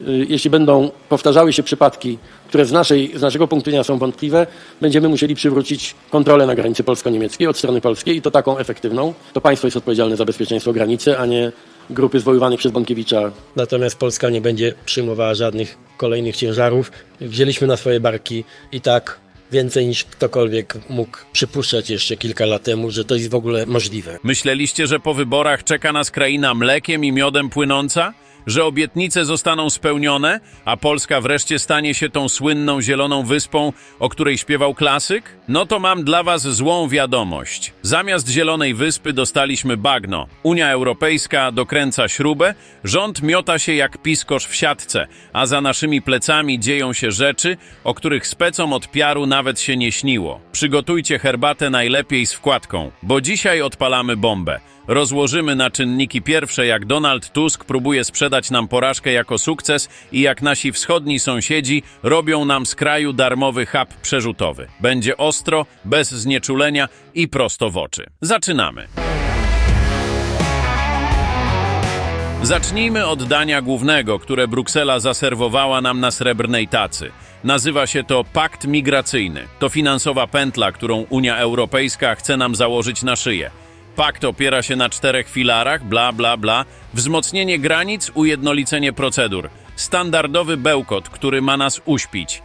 Y, Jeśli będą powtarzały się przypadki, które z, naszej, z naszego punktu widzenia są wątpliwe, będziemy musieli przywrócić kontrolę na granicy polsko-niemieckiej od strony polskiej i to taką efektywną. To państwo jest odpowiedzialne za bezpieczeństwo granicy, a nie grupy zwoływanych przez Bąkiewicza. Natomiast Polska nie będzie przyjmowała żadnych kolejnych ciężarów. Wzięliśmy na swoje barki i tak więcej niż ktokolwiek mógł przypuszczać jeszcze kilka lat temu, że to jest w ogóle możliwe. Myśleliście, że po wyborach czeka nas kraina mlekiem i miodem płynąca? Że obietnice zostaną spełnione, a Polska wreszcie stanie się tą słynną zieloną wyspą, o której śpiewał klasyk? No to mam dla was złą wiadomość. Zamiast zielonej wyspy dostaliśmy bagno. Unia Europejska dokręca śrubę, rząd miota się jak piskosz w siatce, a za naszymi plecami dzieją się rzeczy, o których specom od piaru nawet się nie śniło. Przygotujcie herbatę najlepiej z wkładką, bo dzisiaj odpalamy bombę. Rozłożymy na czynniki pierwsze, jak Donald Tusk próbuje sprzedać nam porażkę jako sukces i jak nasi wschodni sąsiedzi robią nam z kraju darmowy hub przerzutowy. Będzie ostro, bez znieczulenia i prosto w oczy. Zaczynamy. Zacznijmy od dania głównego, które Bruksela zaserwowała nam na srebrnej tacy. Nazywa się to Pakt Migracyjny. To finansowa pętla, którą Unia Europejska chce nam założyć na szyję. Pakt opiera się na czterech filarach, bla bla bla, wzmocnienie granic, ujednolicenie procedur, standardowy bełkot, który ma nas uśpić.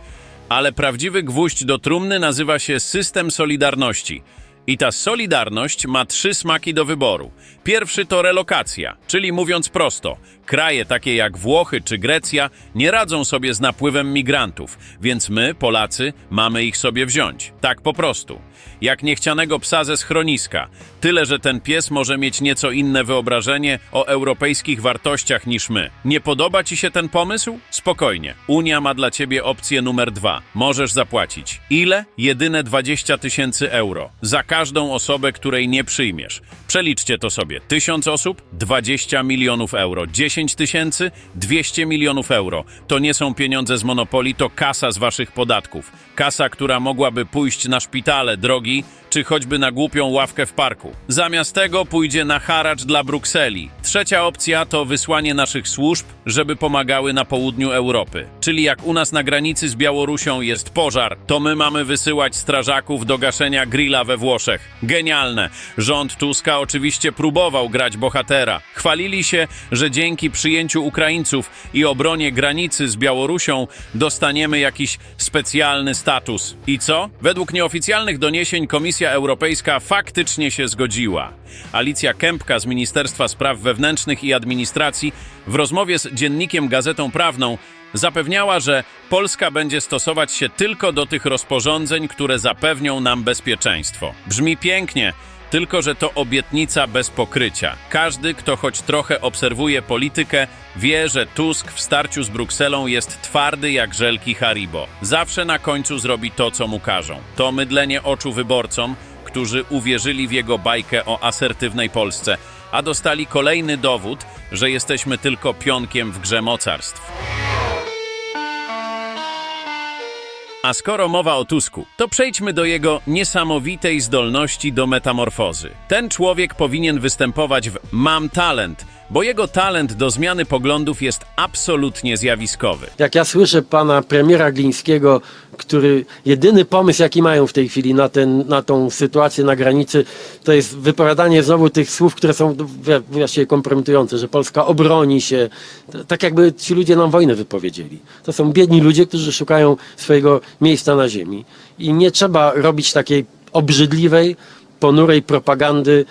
Ale prawdziwy gwóźdź do trumny nazywa się system solidarności. I ta solidarność ma trzy smaki do wyboru. Pierwszy to relokacja, czyli mówiąc prosto, kraje takie jak Włochy czy Grecja nie radzą sobie z napływem migrantów, więc my, Polacy, mamy ich sobie wziąć. Tak po prostu. Jak niechcianego psa ze schroniska. Tyle, że ten pies może mieć nieco inne wyobrażenie o europejskich wartościach niż my. Nie podoba ci się ten pomysł? Spokojnie. Unia ma dla ciebie opcję numer dwa. Możesz zapłacić. Ile? Jedyne 20 tysięcy euro. Za każdą osobę, której nie przyjmiesz. Przeliczcie to sobie. Tysiąc osób? 20 milionów euro. 10 tysięcy? 200 milionów euro. To nie są pieniądze z Monopoli, to kasa z waszych podatków. Kasa, która mogłaby pójść na szpitale, drogi, czy choćby na głupią ławkę w parku. Zamiast tego pójdzie na haracz dla Brukseli. Trzecia opcja to wysłanie naszych służb, żeby pomagały na południu Europy. Czyli jak u nas na granicy z Białorusią jest pożar, to my mamy wysyłać strażaków do gaszenia grilla we Włoszech. Genialne. Rząd Tuska oczywiście próbował grać bohatera. Chwalili się, że dzięki przyjęciu Ukraińców i obronie granicy z Białorusią dostaniemy jakiś specjalny status. I co? Według nieoficjalnych doniesień Komisja Europejska faktycznie się zgodziła. Alicja Kępka z Ministerstwa Spraw Wewnętrznych i Administracji w rozmowie z dziennikiem Gazetą Prawną zapewniała, że Polska będzie stosować się tylko do tych rozporządzeń, które zapewnią nam bezpieczeństwo. Brzmi pięknie, tylko że to obietnica bez pokrycia. Każdy, kto choć trochę obserwuje politykę, wie, że Tusk w starciu z Brukselą jest twardy jak żelki Haribo. Zawsze na końcu zrobi to, co mu każą. To mydlenie oczu wyborcom, którzy uwierzyli w jego bajkę o asertywnej Polsce, a dostali kolejny dowód, że jesteśmy tylko pionkiem w grze mocarstw. A skoro mowa o Tusku, to przejdźmy do jego niesamowitej zdolności do metamorfozy. Ten człowiek powinien występować w Mam talent, bo jego talent do zmiany poglądów jest absolutnie zjawiskowy. Jak ja słyszę pana premiera Glińskiego, który jedyny pomysł, jaki mają w tej chwili na, ten, na tą sytuację na granicy, to jest wypowiadanie znowu tych słów, które są właściwie kompromitujące, że Polska obroni się, tak jakby ci ludzie nam wojnę wypowiedzieli. To są biedni ludzie, którzy szukają swojego miejsca na ziemi. I nie trzeba robić takiej obrzydliwej, ponurej propagandy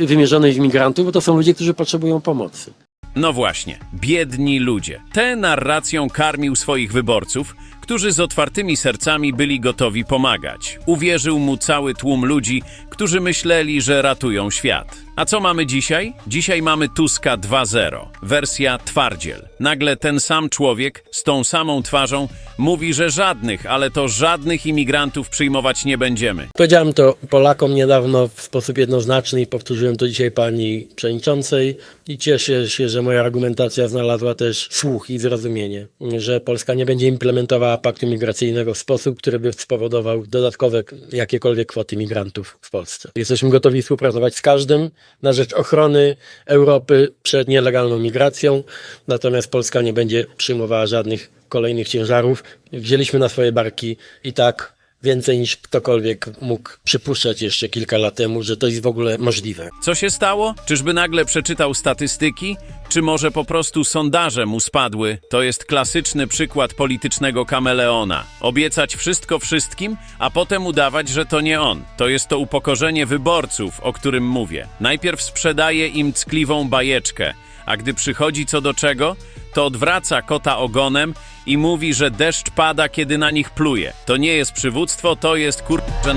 wymierzonej w migrantów, bo to są ludzie, którzy potrzebują pomocy. No właśnie, biedni ludzie. Tę narracją karmił swoich wyborców, którzy z otwartymi sercami byli gotowi pomagać. Uwierzył mu cały tłum ludzi, którzy myśleli, że ratują świat. A co mamy dzisiaj? Dzisiaj mamy Tuska 2.0, wersja twardziel. Nagle ten sam człowiek z tą samą twarzą mówi, że żadnych, ale to żadnych imigrantów przyjmować nie będziemy. Powiedziałem to Polakom niedawno w sposób jednoznaczny i powtórzyłem to dzisiaj pani przewodniczącej i cieszę się, że moja argumentacja znalazła też słuch i zrozumienie, że Polska nie będzie implementowała paktu migracyjnego w sposób, który by spowodował dodatkowe jakiekolwiek kwoty migrantów w Polsce. Jesteśmy gotowi współpracować z każdym na rzecz ochrony Europy przed nielegalną migracją, natomiast Polska nie będzie przyjmowała żadnych kolejnych ciężarów. Wzięliśmy na swoje barki i tak więcej niż ktokolwiek mógł przypuszczać jeszcze kilka lat temu, że to jest w ogóle możliwe. Co się stało? Czyżby nagle przeczytał statystyki? Czy może po prostu sondaże mu spadły? To jest klasyczny przykład politycznego kameleona. Obiecać wszystko wszystkim, a potem udawać, że to nie on. To jest to upokorzenie wyborców, o którym mówię. Najpierw sprzedaje im ckliwą bajeczkę, a gdy przychodzi co do czego, to odwraca kota ogonem i mówi, że deszcz pada, kiedy na nich pluje. To nie jest przywództwo, to jest kurczę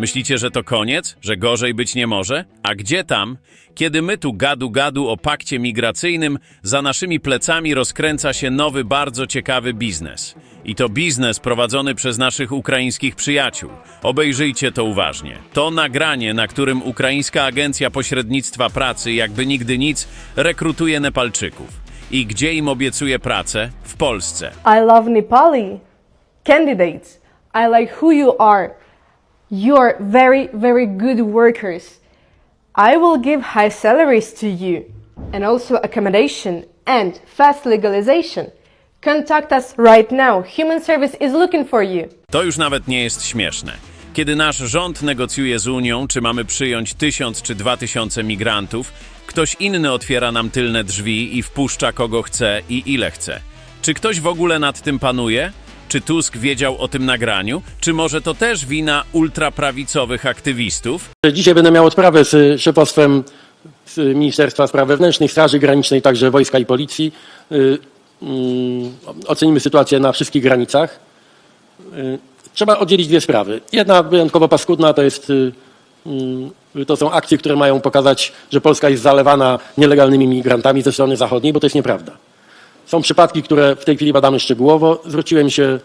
Myślicie, że to koniec? Że gorzej być nie może? A gdzie tam? Kiedy my tu gadu gadu o pakcie migracyjnym, za naszymi plecami rozkręca się nowy, bardzo ciekawy biznes. I to biznes prowadzony przez naszych ukraińskich przyjaciół. Obejrzyjcie to uważnie. To nagranie, na którym ukraińska agencja pośrednictwa pracy, jakby nigdy nic, rekrutuje Nepalczyków. I gdzie im obiecuje pracę? W Polsce. I love Nepali candidates. I like who you are. Very, very good workers. I will give high salaries to you and also accommodation and fast legalization. Contact us right now. Human Service is looking for you. To już nawet nie jest śmieszne. Kiedy nasz rząd negocjuje z Unią, czy mamy przyjąć tysiąc czy dwa tysiące migrantów, ktoś inny otwiera nam tylne drzwi i wpuszcza kogo chce i ile chce. Czy ktoś w ogóle nad tym panuje? Czy Tusk wiedział o tym nagraniu? Czy może to też wina ultraprawicowych aktywistów? Dzisiaj będę miał odprawę z szefostwem z Ministerstwa Spraw Wewnętrznych, Straży Granicznej, także Wojska i Policji. Y, mm, Ocenimy sytuację na wszystkich granicach. Y, Trzeba oddzielić dwie sprawy. Jedna wyjątkowo paskudna to jest y, mm, to są akcje, które mają pokazać, że Polska jest zalewana nielegalnymi migrantami ze strony zachodniej, bo to jest nieprawda. Są przypadki, które w tej chwili badamy szczegółowo. Zwróciłem się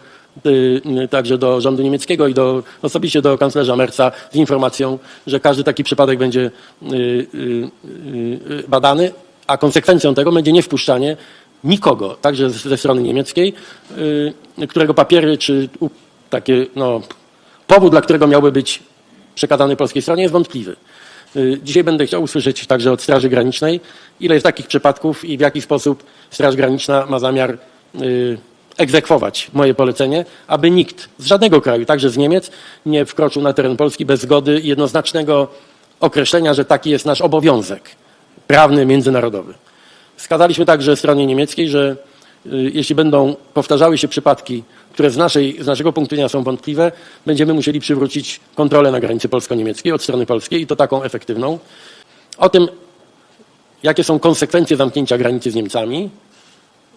y, y, także do rządu niemieckiego i do, osobiście do kanclerza Merca z informacją, że każdy taki przypadek będzie y, badany, a konsekwencją tego będzie niewpuszczanie nikogo, także ze strony niemieckiej, którego papiery czy takie, no, powód, dla którego miałby być przekazany polskiej stronie jest wątpliwy. Y, Dzisiaj będę chciał usłyszeć także od Straży Granicznej, ile jest takich przypadków i w jaki sposób Straż Graniczna ma zamiar y, egzekwować moje polecenie, aby nikt z żadnego kraju, także z Niemiec, nie wkroczył na teren Polski bez zgody i jednoznacznego określenia, że taki jest nasz obowiązek prawny, międzynarodowy. Wskazaliśmy także stronie niemieckiej, że y, jeśli będą powtarzały się przypadki, które z, naszej, z naszego punktu widzenia są wątpliwe, będziemy musieli przywrócić kontrolę na granicy polsko-niemieckiej od strony polskiej i to taką efektywną. O tym, jakie są konsekwencje zamknięcia granicy z Niemcami,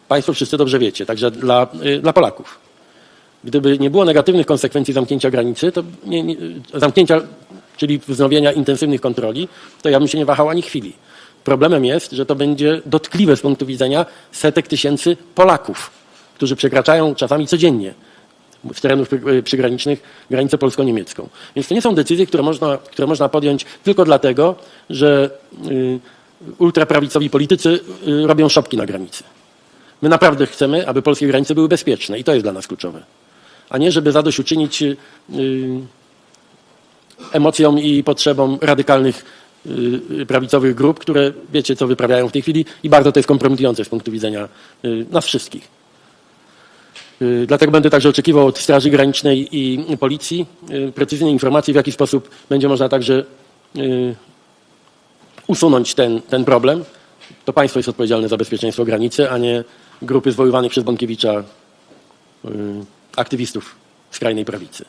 Państwo wszyscy dobrze wiecie, także dla, y, dla Polaków. Gdyby nie było negatywnych konsekwencji zamknięcia granicy, to nie, nie, zamknięcia, czyli wznowienia intensywnych kontroli, to ja bym się nie wahał ani chwili. Problemem jest, że to będzie dotkliwe z punktu widzenia setek tysięcy Polaków, którzy przekraczają czasami codziennie z terenów przy- przygranicznych granicę polsko-niemiecką. Więc to nie są decyzje, które można, które można podjąć tylko dlatego, że y, ultraprawicowi politycy y, robią szopki na granicy. My naprawdę chcemy, aby polskie granice były bezpieczne i to jest dla nas kluczowe. A nie, żeby zadośćuczynić y, emocjom i potrzebom radykalnych prawicowych grup, które wiecie, co wyprawiają w tej chwili i bardzo to jest kompromitujące z punktu widzenia nas wszystkich. Y, Dlatego będę także oczekiwał od Straży Granicznej i Policji y, precyzyjnej informacji, w jaki sposób będzie można także y, usunąć ten, ten problem. To państwo jest odpowiedzialne za bezpieczeństwo granicy, a nie grupy zwoływanych przez Bąkiewicza aktywistów skrajnej prawicy.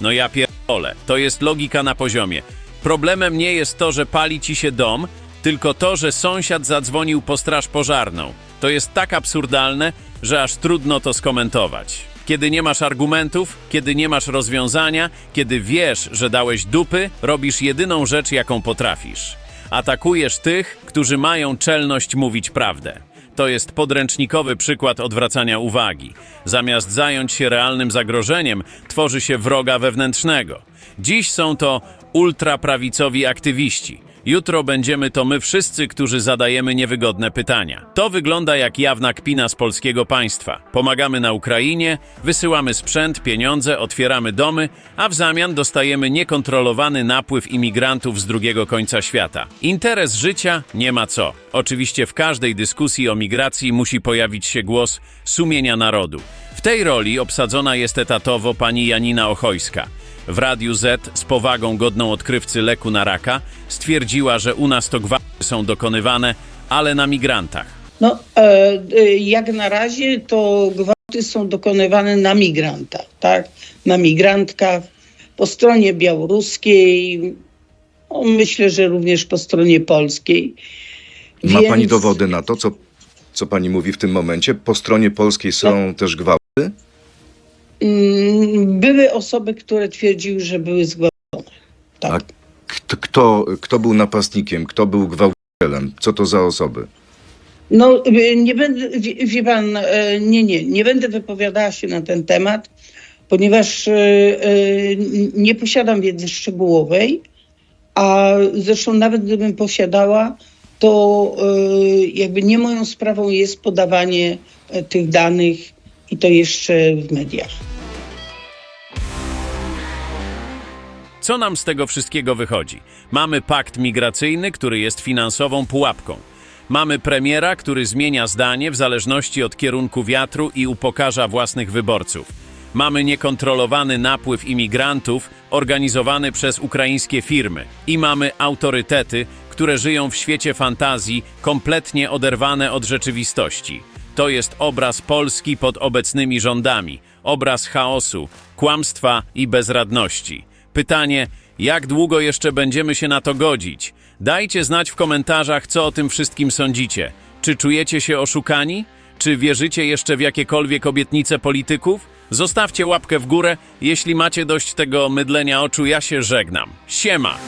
No ja pierdolę. To jest logika na poziomie. Problemem nie jest to, że pali ci się dom, tylko to, że sąsiad zadzwonił po straż pożarną. To jest tak absurdalne, że aż trudno to skomentować. Kiedy nie masz argumentów, kiedy nie masz rozwiązania, kiedy wiesz, że dałeś dupy, robisz jedyną rzecz, jaką potrafisz. Atakujesz tych, którzy mają czelność mówić prawdę. To jest podręcznikowy przykład odwracania uwagi. Zamiast zająć się realnym zagrożeniem, tworzy się wroga wewnętrznego. Dziś są to ultraprawicowi aktywiści, Jutro będziemy to my wszyscy, którzy zadajemy niewygodne pytania. To wygląda jak jawna kpina z polskiego państwa. Pomagamy na Ukrainie, wysyłamy sprzęt, pieniądze, otwieramy domy, a w zamian dostajemy niekontrolowany napływ imigrantów z drugiego końca świata. Interes życia nie ma co. Oczywiście w każdej dyskusji o migracji musi pojawić się głos sumienia narodu. W tej roli obsadzona jest etatowo pani Janina Ochojska. W Radiu Z z powagą godną odkrywcy leku na raka stwierdziła, że u nas to gwałty są dokonywane, ale na migrantach. No, e, e, jak na razie to gwałty są dokonywane na migrantach, tak? Na migrantkach po stronie białoruskiej, no, myślę, że również po stronie polskiej. Ma Więc, pani dowody na to, co, co pani mówi w tym momencie? Po stronie polskiej są też gwałty? Były osoby, które twierdziły, że były zgwałcone. A Tak. kto, kto, kto był napastnikiem? Kto był gwałcicielem? Co to za osoby? No, nie będę, wie, pan, e, nie, nie, nie będę wypowiadała się na ten temat, ponieważ e, e, nie posiadam wiedzy szczegółowej, a zresztą nawet gdybym posiadała, to jakby nie moją sprawą jest podawanie tych danych i to jeszcze w mediach. Co nam z tego wszystkiego wychodzi? Mamy pakt migracyjny, który jest finansową pułapką. Mamy premiera, który zmienia zdanie w zależności od kierunku wiatru i upokarza własnych wyborców. Mamy niekontrolowany napływ imigrantów organizowany przez ukraińskie firmy. I mamy autorytety, które żyją w świecie fantazji, kompletnie oderwane od rzeczywistości. To jest obraz Polski pod obecnymi rządami, obraz chaosu, kłamstwa i bezradności. Pytanie, jak długo jeszcze będziemy się na to godzić? Dajcie znać w komentarzach, co o tym wszystkim sądzicie. Czy czujecie się oszukani? Czy wierzycie jeszcze w jakiekolwiek obietnice polityków? Zostawcie łapkę w górę, jeśli macie dość tego mydlenia oczu, ja się żegnam. Siema!